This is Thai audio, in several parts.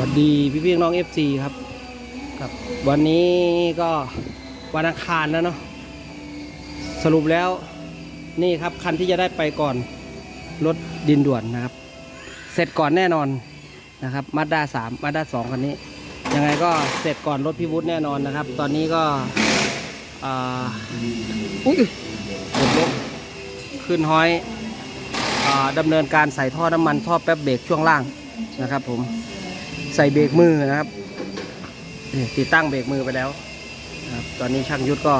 วัสดีพี่พี่น้องเอฟซีครับครับ วันนี้ก็วันอังคารแล้วเนาะสรุปแล้วนี่ครับคันที่จะได้ไปก่อนรถดินด่วนนะครับ เสร็จก่อนแน่นอนนะครับมาด้าสามมาด้าสองคันนี้ ยังไงก็เสร็จก่อนรถพี่วุฒิแน่นอนนะครับ ตอนนี้ก็อ่าอุ้ยหมดลบขึ้นห้อยอาดำเนินการใส่ท่อน้ำมันท่อแป๊บเบรกช่วงล่างนะครับผม ใส่เบรกมือนะครับติดตั้งเบรกมือไปแล้วครับตอนนี้ช่างยุทธก็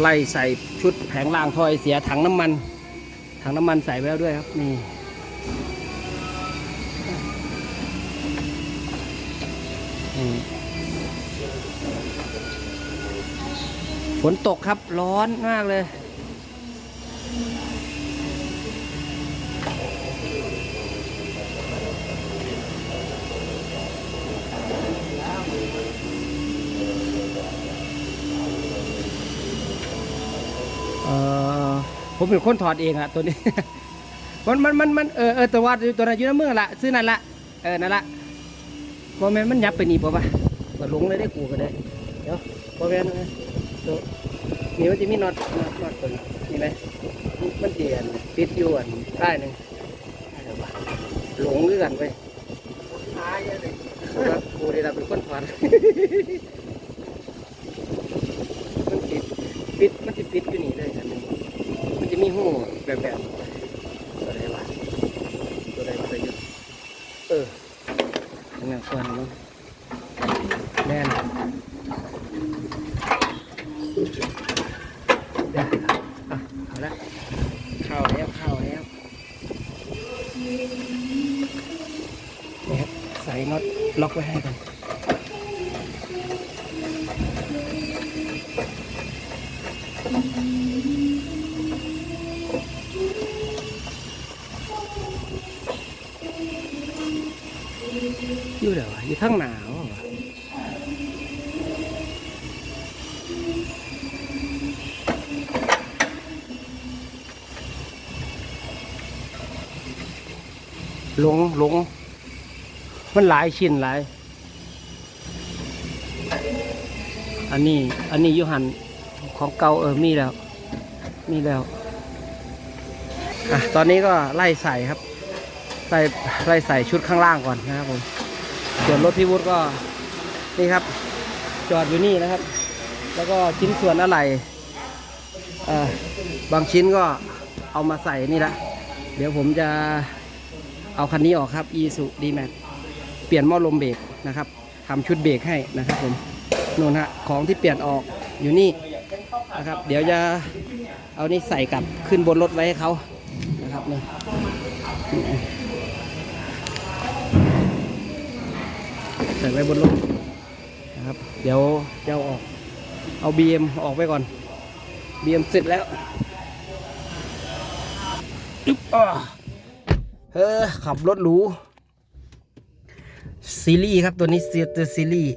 ไล่ใส่ชุดแผงล่างทอไอเสียถังน้ำมัน ถังน้ำมันใส่ไว้แล้วด้วยครับนี่ฝนตกครับร้อนมากเลย ผมเป็นคนถอดเองอะตัวนี้ มันมันมันมันเออเออตัววัดตัวนั้นอยู่ในมือละซื้อนั่นละเออนั่นละบอแมนมันยับไปนี่ป่ะปะก็ลงเลยได้กูก็ได้เดี๋ยวบอแมนนะเดี๋ยวนี่มันจะมีน็อตน็อตน็อตตัวนี้นี่ไหมมันเตียนปิดอยู่อันใต้หนึ่งหลงด้วยกันไปครับกูได้รับเป็นคนถอนมันปิดปิดมันจะปิดอยู่นี่เลยอันนึง มีหูแบบแบบตัวใดวะตัวใดวะตัวยุทธเออยังไงควรมั้งแน่นเดี๋ยวอะเอาละเข้าแล้วเข้าแล้วเนี่ครับใส่น็อตล็อกไว้ให้กัน อยู่เดี๋ยวอยู่ข้างหนาวอะวะลงหลง มันหลายชิ้นหลาย อันนี้ อันนี้ยูหันของเก่าเออมีแล้ว มีแล้ว อะ ตอนนี้ก็ไล่ใส่ครับไล่ไล่ใส่ชุดข้างล่างก่อนนะครับผม ส่วนรถพี่วุฒิก็นี่ครับ จอดอยู่นี่นะครับ แล้วก็ชิ้นส่วนอะไรบางชิ้นก็เอามาใส่นี่ละเดี๋ยวผมจะเอาคันนี้ออกครับ e s u d m a x เปลี่ยนหม้อลมเบรกนะครับทำชุดเบรกให้นะครับผมนู่นฮะของที่เปลี่ยนออกอยู่นี่นะครับ เดี๋ยวจะเอานี่ใส่กลับขึ้นบนรถไว้ให้เขานะครับนี่ ใส่ไว้บนรถนะครับ เดี๋ยวจะเอาออก เอา BM ออกไปก่อน BM เสร็จแล้วอึ๊บอ่าเฮ้อขับรถหรูซีรีส์ครับตัวนี้เซียเตอร์ซีรีส์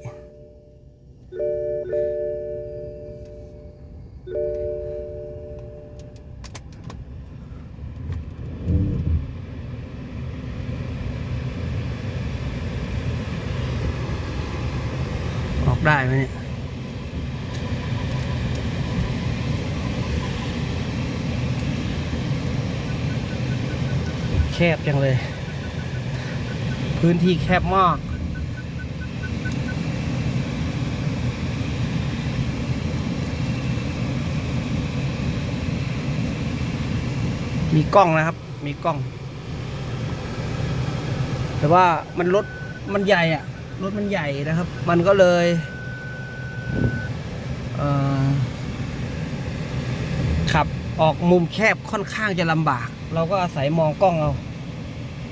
ออกได้ไหมเนี่ยแคบจังเลย พื้นที่แคบมากมีกล้องนะครับ มีกล้อง แต่ว่ามันรถมันใหญ่อะรถมันใหญ่นะครับ มันก็เลยเอ่อขับ ออกมุมแคบค่อนข้างจะลำบาก เราก็อาศัยมองกล้องเอา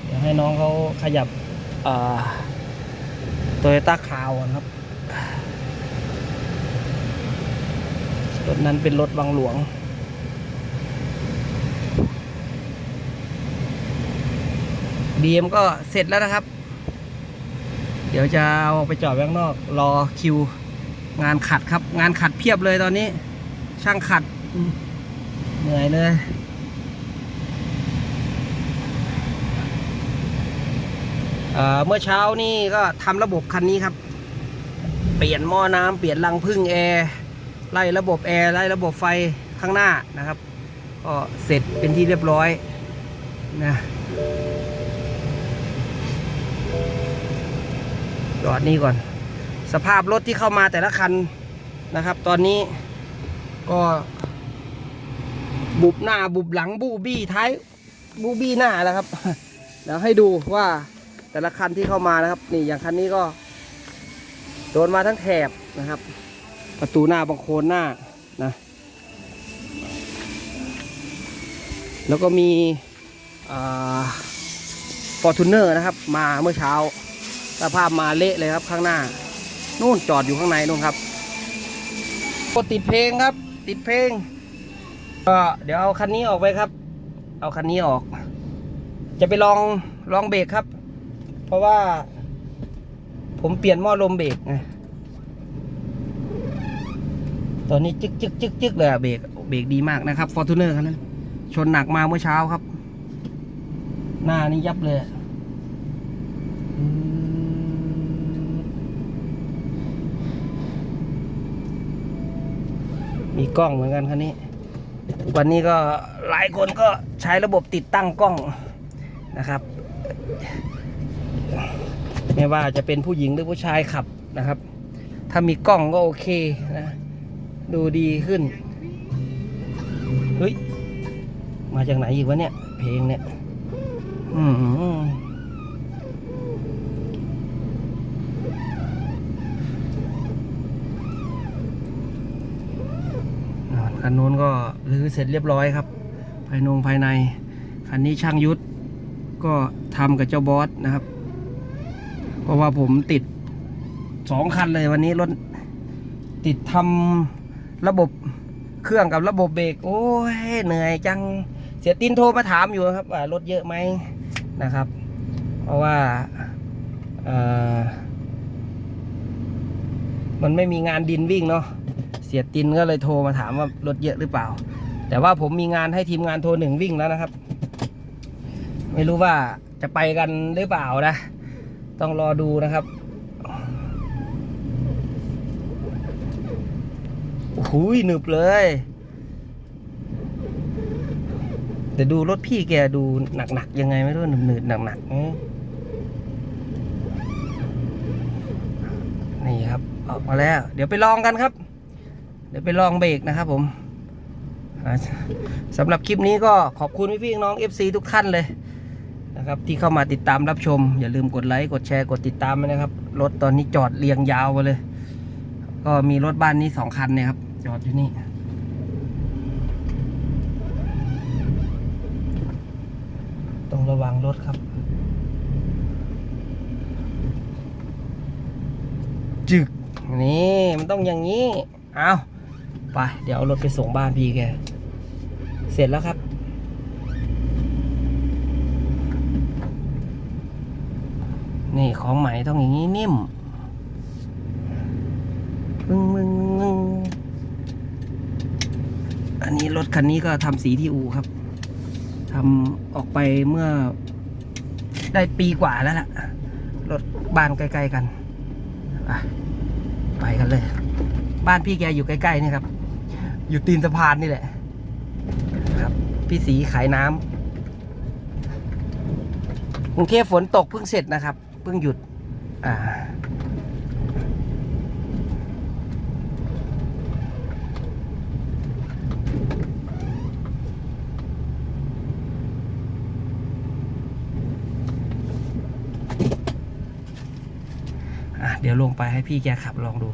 เดี๋ยวให้น้องเขาขยับโตโยต้าคาวนะครับรถนั้นเป็นรถบางหลวงบีมก็เสร็จแล้วนะครับ เดี๋ยวจะเอาไปจอดไว้ข้างนอก รอคิว งานขัดครับ งานขัดเพียบเลยตอนนี้ ช่างขัด นื่อยเลยนเอ่อเมื่อเช้านี่ก็ทำระบบคันนี้ครับ เปลี่ยนหม้อน้ำเปลี่ยนรังพึ่งแอร์ไล่ระบบแอร์ไล่ระบบไฟข้างหน้านะครับ ก็เสร็จเป็นที่เรียบร้อยนะจอดนี่ก่อน สภาพรถที่เข้ามาแต่ละคันนะครับ ตอนนี้ก็ บุบหน้าบุบหลังบูบี้ท้ายบูบี้หน้าแล้วครับเดี๋ยวให้ดูว่าแต่ละคันที่เข้ามานะครับ นี่อย่างคันนี้ก็โดนมาทั้งแถบนะครับ ประตูหน้าบังโคนหน้านะ แล้วก็มีฟอร์ทูเนอร์นะครับ มาเมื่อเช้าสภาพมาเละเลยครับข้างหน้านู่นจอดอยู่ข้างในนู่นครับกดติดเพลงครับ ติดเพลง ก็เดี๋ยวเอาคันนี้ออกไปครับ เอาคันนี้ออก จะไปลองลองเบรกครับ เพราะว่าผมเปลี่ยนหม้อลมเบรกไงตอนนี้จึกจึกจึกจึกเลยอะเบรกเบรกดีมากนะครับฟอร์ทูเนอร์คันนั้นชนหนักมาเมื่อเช้าครับ หน้านี่ยับเลยมีกล้องเหมือนกันคันนี้ วันนี้ก็หลายคนก็ใช้ระบบติดตั้งกล้องนะครับ ไม่ว่าจะเป็นผู้หญิงหรือผู้ชายขับนะครับ ถ้ามีกล้องก็โอเคนะ ดูดีขึ้น เฮ้ย มาจากไหนอีกวะเนี่ย เพลงเนี่ย อืม คันนู้นก็รื้อเสร็จเรียบร้อยครับ ภายนงภายใน คันนี้ช่างยุทธก็ทำกับเจ้าบอสนะครับ เพราะว่าผมติดสองคันเลยวันนี้รถติดทำระบบเครื่องกับระบบเบรกโอ้ยเหนื่อยจังเสียตินโทรมาถามอยู่ครับว่ารถเยอะไหมนะครับ เพราะว่ามันไม่มีงานดินวิ่งเนาะ สียตินก็เลยโทรมาถามว่ารถเยอะหรือเปล่า แต่ว่าผมมีงานให้ทีมงานโทรหนึ่งวิ่งแล้วนะครับ ไม่รู้ว่าจะไปกันหรือเปล่านะ ต้องรอดูนะครับโอ้โหนึบเลยแต่ดูรถพี่แกดูหนักๆยังไงไม่รู้หนืดๆหนักๆนี่ครับ ออกมาแล้ว เดี๋ยวไปลองกันครับ ดี๋ยวไปลองเบรกนะครับผมสำหรับคลิปนี้ก็ขอบคุณพี่ๆน้อง FC ทุกท่านเลยนะครับที่เข้ามาติดตามรับชม อย่าลืมกดไลค์กดแชร์กดติดตามนะครับ รถตอนนี้จอดเรียงยาวไปเลย ก็มีรถบ้านนี้สองคันเนี่ยครับ จอดอยู่นี่ต้องระวังรถครับ จึกนี่มันต้องอย่างนี้ เอา ไปเดี๋ยวเอารถไปส่งบ้านพี่แก เสร็จแล้วครับ นี่ของใหม่ต้องอย่างนี้นิ่มปึ้งมึงมึงอันนี้รถคันนี้ก็ทำสีที่อูครับทำออกไปเมื่อได้ปีกว่าแล้วล่ะ รถบ้านใกล้ ๆ กัน ไปกันเลย บ้านพี่แกอยู่ใกล้ ๆ นี่ครับ อยู่ตีนสะพานนี่แหละครับ พี่สีขายน้ำกรุงเทพฝนตกเพิ่งเสร็จนะครับ เพิ่งหยุด อ่า เดี๋ยวลงไปให้พี่แกขับลองดู